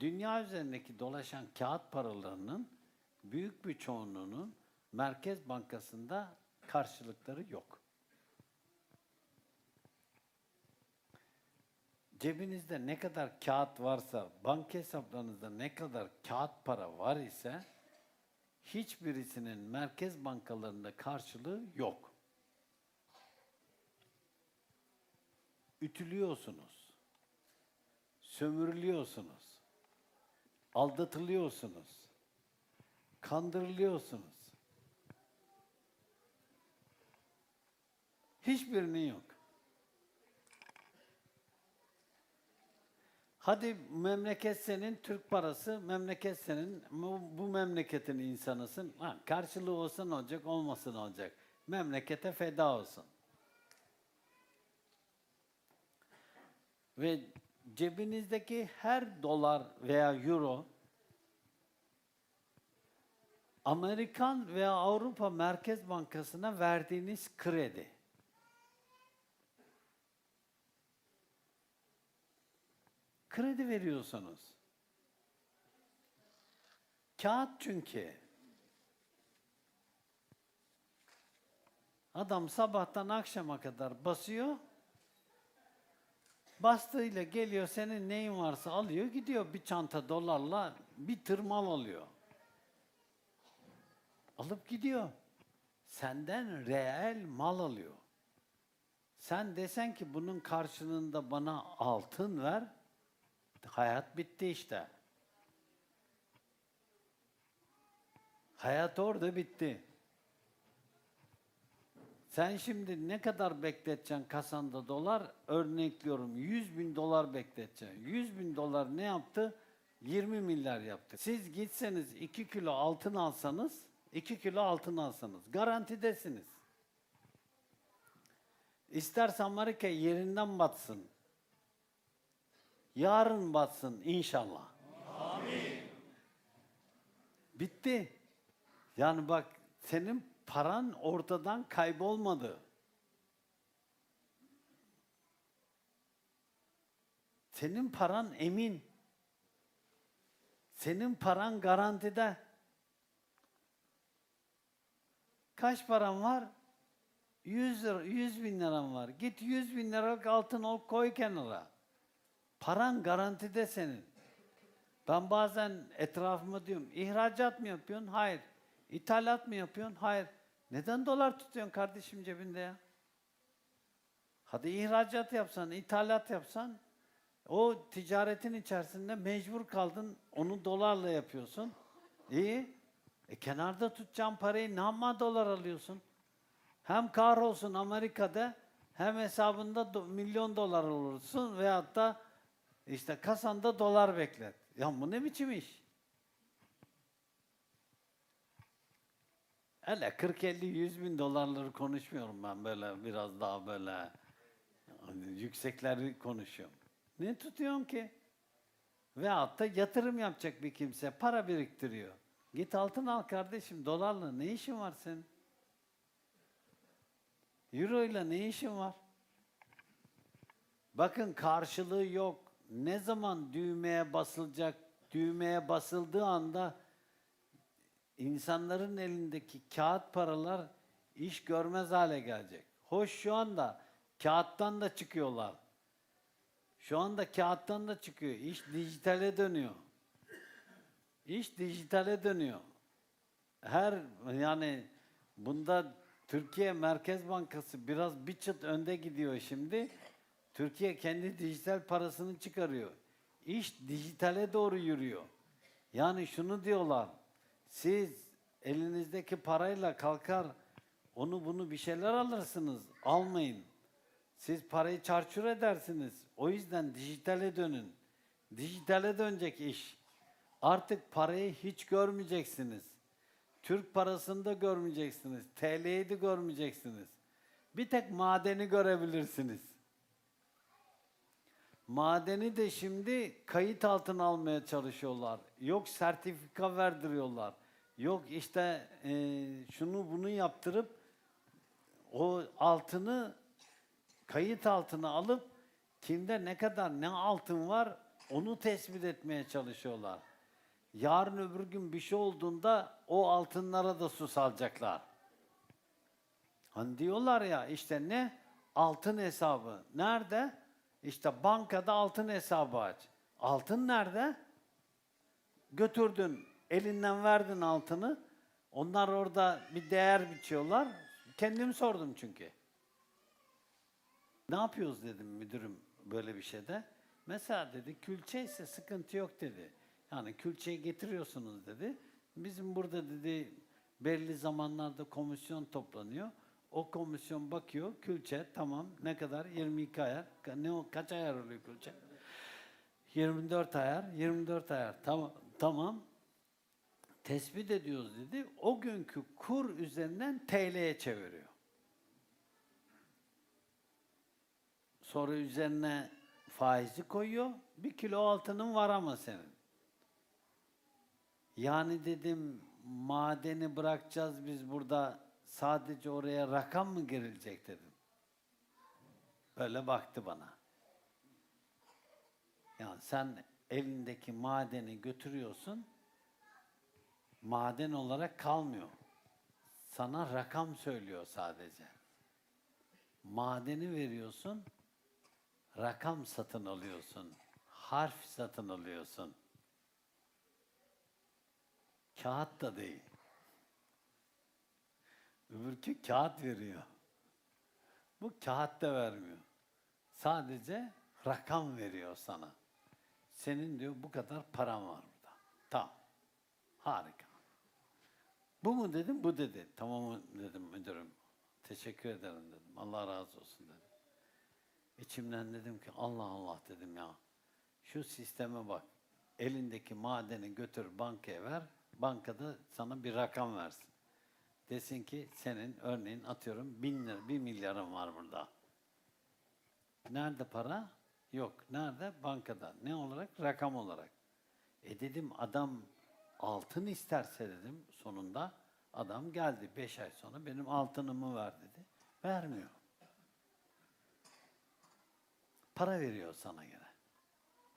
dünya üzerindeki dolaşan kağıt paralarının büyük bir çoğunluğunun Merkez Bankası'nda karşılıkları yok. Cebinizde ne kadar kağıt varsa, banka hesaplarınızda ne kadar kağıt para var ise hiçbirisinin merkez bankalarında karşılığı yok. Ütülüyorsunuz. Sömürülüyorsunuz. Aldatılıyorsunuz. Kandırılıyorsunuz. Hiçbirinin yok. Hadi memleket senin, Türk parası, memleket senin, bu, bu memleketin insanısın. Ha, karşılığı olsa ne olacak, olmasa ne olacak? Memlekete feda olsun. Ve cebinizdeki her dolar veya euro Amerikan veya Avrupa Merkez Bankası'na verdiğiniz kredi. Kredi veriyorsunuz. Kağıt çünkü. Adam sabahtan akşama kadar basıyor. Bastığıyla geliyor senin neyin varsa alıyor gidiyor bir çanta dolarla bir tır mal alıyor. Alıp gidiyor. Senden reel mal alıyor. Sen desen ki bunun karşılığında bana altın ver, hayat bitti işte. Hayat orada bitti. Sen şimdi ne kadar bekleteceksin kasanda dolar? Örnekliyorum 100 bin dolar bekleteceksin. 100 bin dolar ne yaptı? 20 milyar yaptı. Siz gitseniz 2 kilo altın alsanız, 2 kilo altın alsanız garantidesiniz. İsterse Amerika yerinden batsın. Yarın batsın inşallah. Amin. Bitti. Yani bak senin paran ortadan kaybolmadı. Senin paran emin. Senin paran garantide. Kaç paran var? 100, lira, 100 bin liram var. Git 100 bin liralık altın ol koy kenara. Paran garantide senin. Ben bazen etrafıma diyorum, ihracat mı yapıyorsun? Hayır. İthalat mı yapıyorsun? Hayır. Neden dolar tutuyorsun kardeşim cebinde ya? Hadi ihracat yapsan, ithalat yapsan, o ticaretin içerisinde mecbur kaldın, onu dolarla yapıyorsun. İyi. E kenarda tutacağın parayı ne yapma dolar alıyorsun? Hem kahrolsun Amerika'da, hem hesabında do- milyon dolar olursun veyahut da işte kasanda dolar beklet. Ya bu ne biçim iş? Hele 40 50 100 bin dolarları konuşmuyorum ben böyle biraz daha böyle hani yüksekleri konuşuyorum. Ne tutuyorsun ki? Veyahut da yatırım yapacak bir kimse para biriktiriyor. Git altın al kardeşim dolarla ne işin var senin? Euro ile ne işin var? Bakın karşılığı yok. Ne zaman düğmeye basılacak? Düğmeye basıldığı anda insanların elindeki kağıt paralar iş görmez hale gelecek. Hoş şu anda kağıttan da çıkıyorlar. Şu anda kağıttan da çıkıyor. İş dijitale dönüyor. İş dijitale dönüyor. Her yani bunda Türkiye Merkez Bankası biraz bir çıt önde gidiyor şimdi. Türkiye kendi dijital parasını çıkarıyor. İş dijitale doğru yürüyor. Yani şunu diyorlar. Siz elinizdeki parayla kalkar onu bunu bir şeyler alırsınız. Almayın. Siz parayı çarçur edersiniz. O yüzden dijitale dönün. Dijitale dönecek iş. Artık parayı hiç görmeyeceksiniz. Türk parasını da görmeyeceksiniz. TL'yi de görmeyeceksiniz. Bir tek madeni görebilirsiniz. Madeni de şimdi kayıt altına almaya çalışıyorlar. Yok sertifika verdiriyorlar. Yok işte eee, şunu bunu yaptırıp o altını kayıt altına alıp kimde ne kadar ne altın var Onu tespit etmeye çalışıyorlar. Yarın öbür gün bir şey olduğunda o altınlara da su salacaklar. Hani diyorlar ya işte ne? Altın hesabı. Nerede? İşte bankada altın hesabı aç. Altın nerede? Götürdün, elinden verdin altını. Onlar orada bir değer biçiyorlar. Kendim sordum çünkü. Ne yapıyoruz dedim müdürüm böyle bir şeyde. Mesela dedi külçe ise sıkıntı yok dedi. Yani külçeyi getiriyorsunuz dedi. Bizim burada dedi belli zamanlarda komisyon toplanıyor. O komisyon bakıyor külçe tamam ne kadar 22 ayar. Ne o kaç ayar oluyor külçe? 24 ayar, 24 ayar. Tamam, tamam. Tespit ediyoruz dedi. O günkü kur üzerinden TL'ye çeviriyor. Sonra üzerine faizi koyuyor. Bir kilo altının var ama senin. Yani dedim madeni bırakacağız biz burada sadece oraya rakam mı girilecek dedim. Öyle baktı bana. Yani sen elindeki madeni götürüyorsun, maden olarak kalmıyor. Sana rakam söylüyor sadece. Madeni veriyorsun, rakam satın alıyorsun, harf satın alıyorsun. Kağıt da değil. Öbürkü kağıt veriyor. Bu kağıt da vermiyor. Sadece rakam veriyor sana. Senin diyor bu kadar param var burada. Tamam. Harika. Bu mu dedim? Bu dedi. Tamam dedim müdürüm. Teşekkür ederim dedim. Allah razı olsun dedim. İçimden dedim ki Allah Allah dedim ya. Şu sisteme bak. Elindeki madeni götür bankaya ver. Bankada sana bir rakam versin. Desin ki senin örneğin atıyorum bin lira, bir milyarın var burada. Nerede para? Yok. Nerede? Bankada. Ne olarak? Rakam olarak. E dedim adam altın isterse dedim sonunda adam geldi beş ay sonra benim altınımı ver dedi. Vermiyor. Para veriyor sana gene.